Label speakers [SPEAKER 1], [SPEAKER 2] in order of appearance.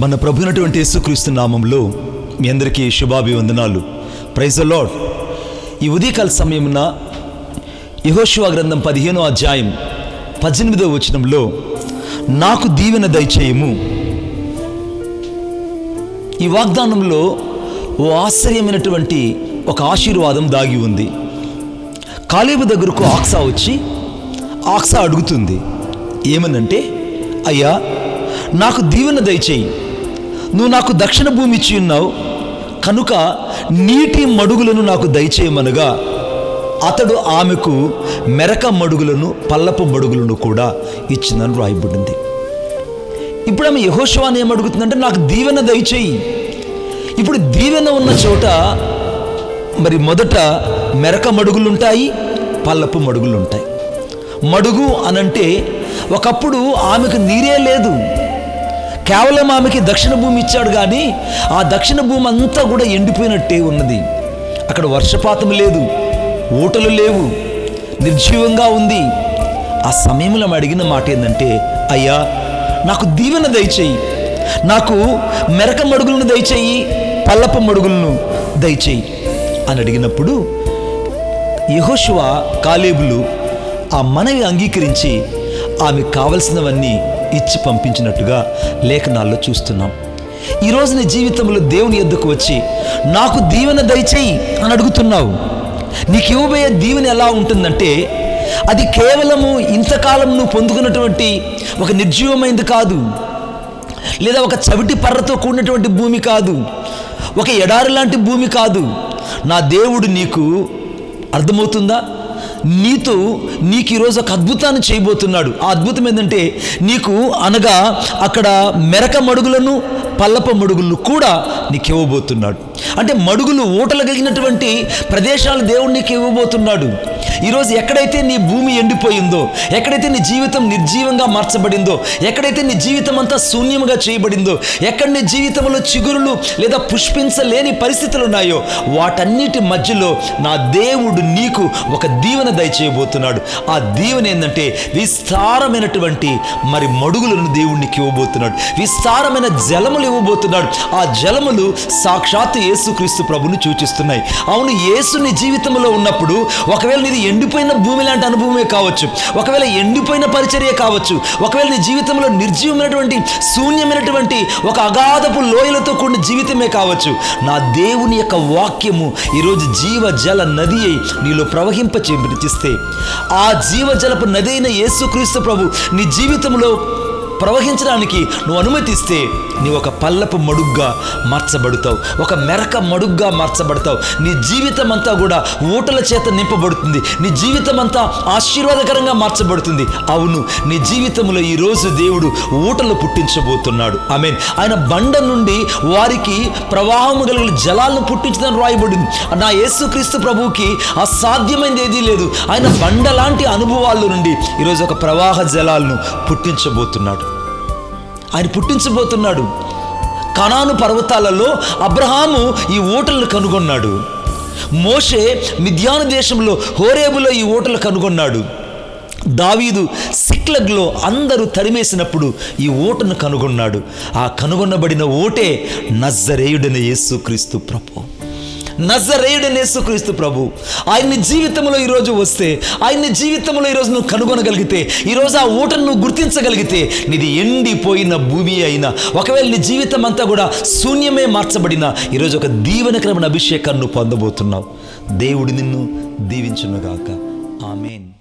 [SPEAKER 1] మన ప్రభునటువంటి యేసుక్రీస్తు నామంలో మీ అందరికీ శుభాభివందనాలు. ప్రైజ్ లాడ్ ఈ ఉదయకాల సమయమున యహోశివ గ్రంథం పదిహేనో అధ్యాయం పద్దెనిమిదో వచనంలో నాకు దీవెన దయచేయము. ఈ వాగ్దానంలో ఓ ఆశ్చర్యమైనటువంటి ఒక ఆశీర్వాదం దాగి ఉంది. కాలేబు దగ్గరకు ఆక్సా వచ్చి ఆక్సా అడుగుతుంది ఏమనంటే అయ్యా నాకు దీవెన దయచేయి. నువ్వు నాకు దక్షిణ భూమి ఇచ్చి ఉన్నావు. కనుక నీటి మడుగులను నాకు దయచేయమనగా అతడు ఆమెకు మెరక మడుగులను పల్లపు మడుగులను కూడా ఇచ్చిందని రాయబడింది. ఇప్పుడు ఆమె యహోశవాన్ని ఏమడుగుతుందంటే నాకు దీవెన దయచేయి. ఇప్పుడు దీవెన ఉన్న చోట మరి మొదట మెరక మడుగులుంటాయి పల్లపు మడుగులుంటాయి. మడుగు అనంటే ఒకప్పుడు ఆమెకు నీరే లేదు. కేవలం ఆమెకి దక్షిణ భూమి ఇచ్చాడు కానీ ఆ దక్షిణ భూమి అంతా కూడా ఎండిపోయినట్టే ఉన్నది. అక్కడ వర్షపాతం లేదు ఊటలు లేవు నిర్జీవంగా ఉంది. ఆ సమయంలో అడిగిన మాట ఏంటంటే అయ్యా నాకు దీవెన దయచేయి నాకు మెరక మడుగులను దయచేయి పల్లప మడుగులను దయచేయి అని అడిగినప్పుడు యహోశువ కాలేబులు ఆ మనవి అంగీకరించి ఆమెకు కావలసినవన్నీ ఇచ్చి పంపించినట్టుగా లేఖనాల్లో చూస్తున్నాం. ఈరోజు నీ జీవితంలో దేవుని ఎద్దుకు వచ్చి నాకు దీవెన దయచేయి అని అడుగుతున్నావు. నీకు ఇవ్వబోయే దీవెన ఎలా ఉంటుందంటే అది కేవలము ఇంతకాలం నువ్వు పొందుకున్నటువంటి ఒక నిర్జీవమైంది కాదు. లేదా ఒక చవిటి పర్రతో కూడినటువంటి భూమి కాదు. ఒక ఎడారి లాంటి భూమి కాదు. నా దేవుడు నీకు అర్థమవుతుందా? నీతో నీకు ఈరోజు ఒక అద్భుతాన్ని చేయబోతున్నాడు. ఆ అద్భుతం ఏంటంటే నీకు అనగా అక్కడ మెరక మడుగులను పల్లప మడుగులను కూడా నీకు ఇవ్వబోతున్నాడు. అంటే మడుగులు ఊటలు కలిగినటువంటి ప్రదేశాలు దేవుడు నీకు ఇవ్వబోతున్నాడు. ఈరోజు ఎక్కడైతే నీ భూమి ఎండిపోయిందో ఎక్కడైతే నీ జీవితం నిర్జీవంగా మార్చబడిందో ఎక్కడైతే నీ జీవితం అంతా శూన్యముగా చేయబడిందో ఎక్కడ నీ జీవితంలో చిగురులు లేదా పుష్పించలేని పరిస్థితులు ఉన్నాయో వాటన్నిటి మధ్యలో నా దేవుడు నీకు ఒక దీవెన దయచేయబోతున్నాడు. ఆ దీవెన ఏంటంటే విస్తారమైనటువంటి మరి మడుగులను దేవుడికి ఇవ్వబోతున్నాడు. విస్తారమైన జలములు ఇవ్వబోతున్నాడు. ఆ జలములు సాక్షాత్ యేసుక్రీస్తు ప్రభుని సూచిస్తున్నాయి. అవును యేసు నీ జీవితంలో ఉన్నప్పుడు ఒకవేళ అనేది ఎండిపోయిన భూమి లాంటి అనుభవమే కావచ్చు. ఒకవేళ ఎండిపోయిన పరిచర్య కావచ్చు. ఒకవేళ నీ జీవితంలో నిర్జీవమైనటువంటి శూన్యమైనటువంటి ఒక అగాధపు లోయలతో కూడిన జీవితమే కావచ్చు. నా దేవుని యొక్క వాక్యము ఈరోజు జీవ జల నది అయి నీలో ప్రవహింప చేస్తే ఆ జీవజలపు నది అయిన యేసుక్రీస్తు ప్రభు నీ జీవితంలో ప్రవహించడానికి నువ్వు అనుమతిస్తే నీ ఒక పల్లపు మడుగ్గా మార్చబడతావు. ఒక మెరక మడుగ్గా మార్చబడతావు. నీ జీవితం అంతా కూడా ఊటల చేత నింపబడుతుంది. నీ జీవితం అంతా ఆశీర్వాదకరంగా మార్చబడుతుంది. అవును నీ జీవితంలో ఈరోజు దేవుడు ఊటలు పుట్టించబోతున్నాడు. ఐ మీన్ ఆయన బండ నుండి వారికి ప్రవాహము కలిగిన జలాలను పుట్టించదని రాయబడింది. నా యేసుక్రీస్తు ప్రభువుకి అసాధ్యమైనది ఏదీ లేదు. ఆయన బండ లాంటి అనుభవాల నుండి ఈరోజు ఒక ప్రవాహ జలాలను పుట్టించబోతున్నాడు. ఆయన పుట్టించబోతున్నాడు. కనాను పర్వతాలలో అబ్రహాము ఈ ఓటలను కనుగొన్నాడు. మోషే మిథ్యాను దేశంలో హోరేబులో ఈ ఓటలు కనుగొన్నాడు. దావీదు సిక్లగ్లో అందరూ తరిమేసినప్పుడు ఈ ఓటను కనుగొన్నాడు. ఆ కనుగొనబడిన ఓటే నజరేయుడైన యేసుక్రీస్తు ప్రభు. నజరేయుడైన యేసుక్రీస్తు ప్రభు. ఆయన్ని జీవితంలో ఈరోజు వస్తే ఆయన్ని జీవితంలో ఈరోజు నువ్వు కనుగొనగలిగితే ఈరోజు ఆ ఊటను నువ్వు గుర్తించగలిగితే నీది ఎండిపోయిన భూమి అయినా ఒకవేళ నీ జీవితం అంతా కూడా శూన్యమే మార్చబడిన ఈరోజు ఒక దీవెనకరమైన అభిషేకాన్ని నువ్వు పొందబోతున్నావు. దేవుడు నిన్ను దీవించునుగాక. ఆమెన్.